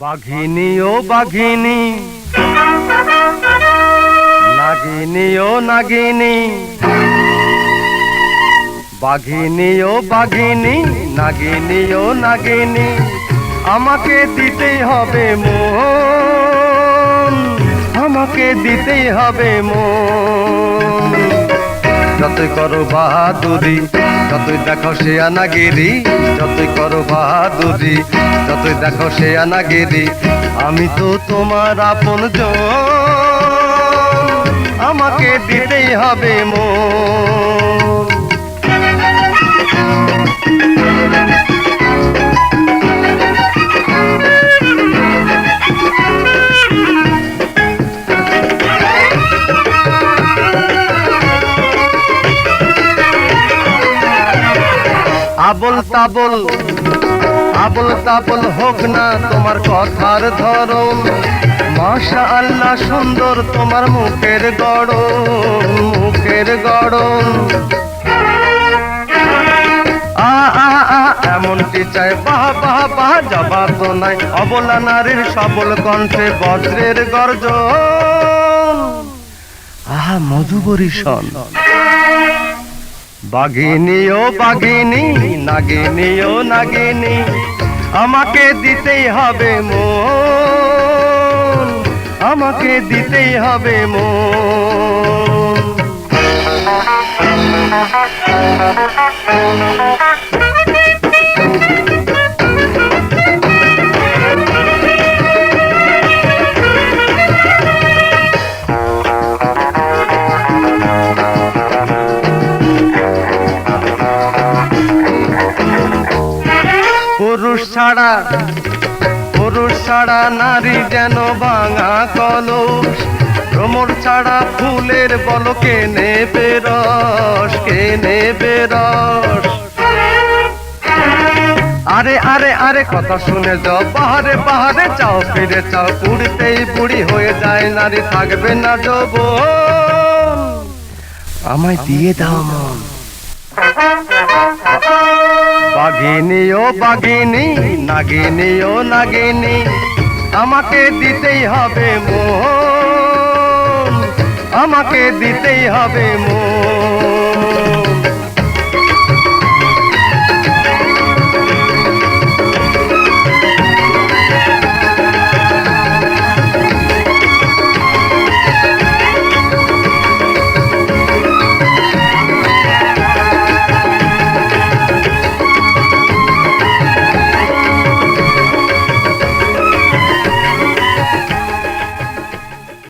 বাঘিনী ও বাঘিনী। নাগিনী ও নাগিনী। বাঘিনী ও বাঘিনী নাগিনী ও নাগিনী। আমাকে দিতেই হবে মন, আমাকে দিতেই হবে মন। যতই করো বাহাদুরি যতই দেখো সে আনাগিরি, যতই করো বাহাদুরি, যতই দেখো সে আনাগিরি, আমি তো তোমার আপন আমাকে দিতেই হবে মন। আবল তাবল। আবল তাবল হোক না তোমার কথার ধরন। মাশা আল্লাহ সুন্দর তোমার মুখের গড়ন মুখের গড়ন। এমনটি চাই, বাহ বাহ বাহ, জবাব তো নাই। অবলা নারীর সবল কণ্ঠে বজ্রের গর্জন। আহা মধুবরীষণ বাঘিনী ও বাঘিনী নাগিনী ও নাগিনী আমাকে দিতেই হবে মন আমাকে দিতেই হবে মন। ছাড়া। পুরুষ ছাড়া নারী যেন ভাঙা কলস। ভ্রমর ছাড়া ফুলের বল কে নেবে রস কে নেবে রস আরে আরে আরে, কথা শুনে যাও। পাহাড়ে পাহাড়ে চাও ফিরে চাও পুড়তেই বুড়ি হয়ে যায়, নারী থাকবে না যৌব আমায় দিয়ে দাও মন। বাঘিনী ও বাঘিনী নাগিনী ও নাগিনী আমাকে দিতেই হবে মো আমাকে দিতেই হবে মন।